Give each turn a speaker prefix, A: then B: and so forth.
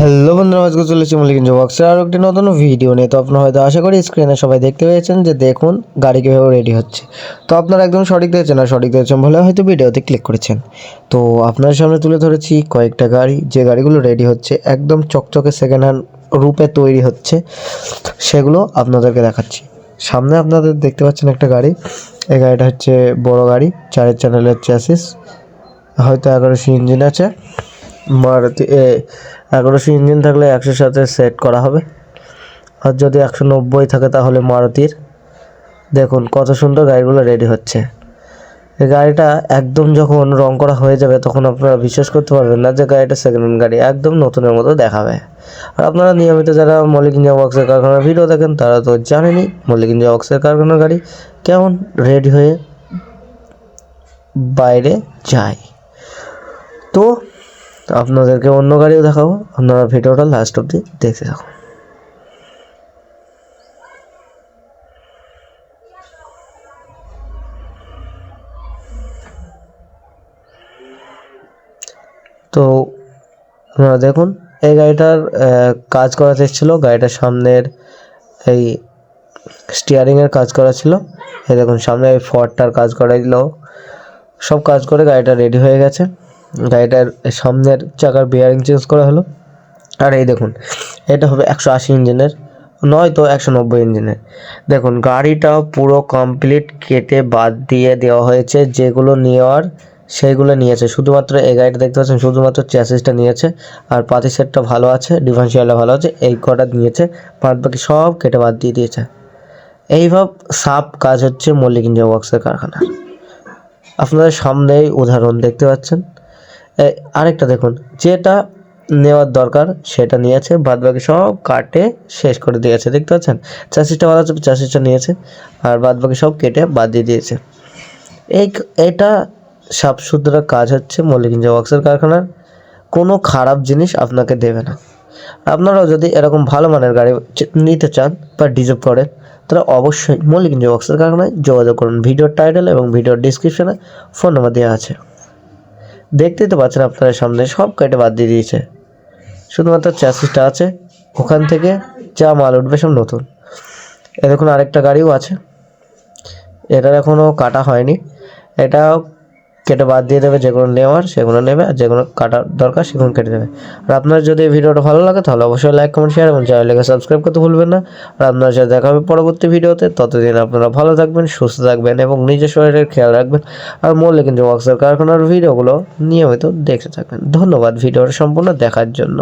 A: Hello বন্ধুরা, আজকে চলেছি মল্লিক বক্সের আরও একটি নতুন ভিডিও নিয়ে। তো আপনারা হয়তো আশা করি স্ক্রিনে সবাই দেখতে পেয়েছেন যে দেখুন গাড়ি কীভাবে রেডি হচ্ছে। তো আপনারা একদম সঠিক দেখেছেন আর সঠিক দেখেছেন বলে হয়তো ভিডিওতে ক্লিক করেছেন। তো আপনার সামনে তুলে ধরেছি কয়েকটা গাড়ি। যে গাড়িগুলো রেডি হচ্ছে, একদম চকচকে সেকেন্ড হ্যান্ড রূপে তৈরি হচ্ছে, সেগুলো আপনাদেরকে দেখাচ্ছি। সামনে আপনাদের দেখতে পাচ্ছেন একটা গাড়ি। এই গাড়িটা হচ্ছে বড় গাড়ি, চারের চ্যানেলের চ্যাসিস হয়তো এগারোশো ইঞ্জিন আছে। মারুতি এগারোশো ইঞ্জিন থাকলে একশোর সাথে সেট করা হবে। আর যদি একশো নব্বই থাকে তাহলে মারুতির। দেখুন কত সুন্দর গাড়িগুলো রেডি হচ্ছে। এই গাড়িটা একদম যখন রং করা হয়ে যাবে তখন আপনারা বিশ্বাস করতে পারবেন না যে গাড়িটা সেকেন্ড হ্যান্ড গাড়ি, একদম নতুনের মতো দেখাবে। আর আপনারা নিয়মিত যারা মল্লিক ইঞ্জিয়া কারখানার ভিডিও দেখেন, তারা তো জানেনই মল্লিক ইঞ্জিয়া কারখানার গাড়ি কেমন রেডি হয়ে বাইরে যায়। তো আপনাদেরকে অন্য গাড়িও দেখাবো। আপনারা ভিডিওটা লাস্ট অবধি দেখতে থাকুন। তো আপনারা দেখুন, এই গাড়িটার কাজ করাতে এসেছিল গাড়িটার সামনের এই স্টিয়ারিংয়ের কাজ করা ছিল। এই দেখুন, সামনে এই ফর্ডটার কাজ করাইল। সব কাজ করে গাড়িটা রেডি হয়ে গেছে। গাড়িটার সামনের চাকার বিয়ারিং চেঞ্জ করা হলো। আর এই দেখুন, এটা হবে একশো আশি ইঞ্জিনের, নয়তো একশো নব্বই ইঞ্জিনের। দেখুন, গাড়িটা পুরো কমপ্লিট কেটে বাদ দিয়ে দেওয়া হয়েছে, যেগুলো নেওয়ার সেইগুলো নিয়েছে। শুধুমাত্র এই গাড়িটা দেখতে পাচ্ছেন, শুধুমাত্র চ্যাসিসটা নিয়েছে, আর পাতি সেটটা ভালো আছে ডিফারেন্সিয়ালটা ভালো আছে, এই কটা নিয়েছে, বাদ বাকি সব কেটে বাদ দিয়ে দিয়েছে। এইভাবে সাপ কাজ হচ্ছে মল্লিক ইন্ডিয়া বক্সের কারখানা আপনাদের সামনেই উদাহরণ দেখতে পাচ্ছেন। আরেকটা দেখুন, যেটা নেওয়ার দরকার সেটা নিয়েছে বাদ বাকি সব কাটে শেষ করে দিয়েছে, দেখতে পাচ্ছেন? চাষিটা ভালো আছে, চাষিটা নিয়েছে, আর বাদ বাকি সব কেটে বাদ দিয়ে দিয়েছে। এই এটা সাফ সুতরা কাজ হচ্ছে মল্লিক ইঞ্জিয়া বক্সের কারখানার, কোনো খারাপ জিনিস আপনাকে দেবে না। আপনারাও যদি এরকম ভালো মানের গাড়ি নিতে চান বা ডিজার্ভ করেন, তাহলে অবশ্যই মল্লিক ইঞ্জিয়া বক্সের কারখানায় যোগাযোগ করুন। ভিডিওর টাইটেল এবং ভিডিওর ডিসক্রিপশনে ফোন নাম্বার দেওয়া আছে। দেখতেই তো পাচ্ছেন আপনাদের সামনে, সব কেটে বাদ দিয়ে দিয়েছে। শুধুমাত্র চ্যাসিসটা আছে, ওখান থেকে যা মাল উঠবে সব নতুন। এ দেখুন আরেকটা গাড়িও আছে। এটার এখনও কাটা হয়নি। এটাও কেটে বাদ দিয়ে দেবে যেগুলো নেওয়ার সেগুলো নেবে, আর যেগুলো কাটার দরকার সেগুলো কেটে দেবে। আর আপনার যদি ভিডিওটা ভালো লাগে, তাহলে অবশ্যই লাইক কমেন্ট শেয়ার এবং চ্যানেলকে সাবস্ক্রাইব করতে ভুলবেন না। আর আপনার সাথে দেখা হবে পরবর্তী ভিডিওতে। ততদিন আপনারা ভালো থাকবেন, সুস্থ থাকবেন এবং নিজের শরীরের খেয়াল রাখবেন। আর মোলে কিন্তু অক্সার কারখানার ভিডিওগুলো নিয়মিত দেখতে থাকবেন। ধন্যবাদ ভিডিওটা সম্পূর্ণ দেখার জন্য।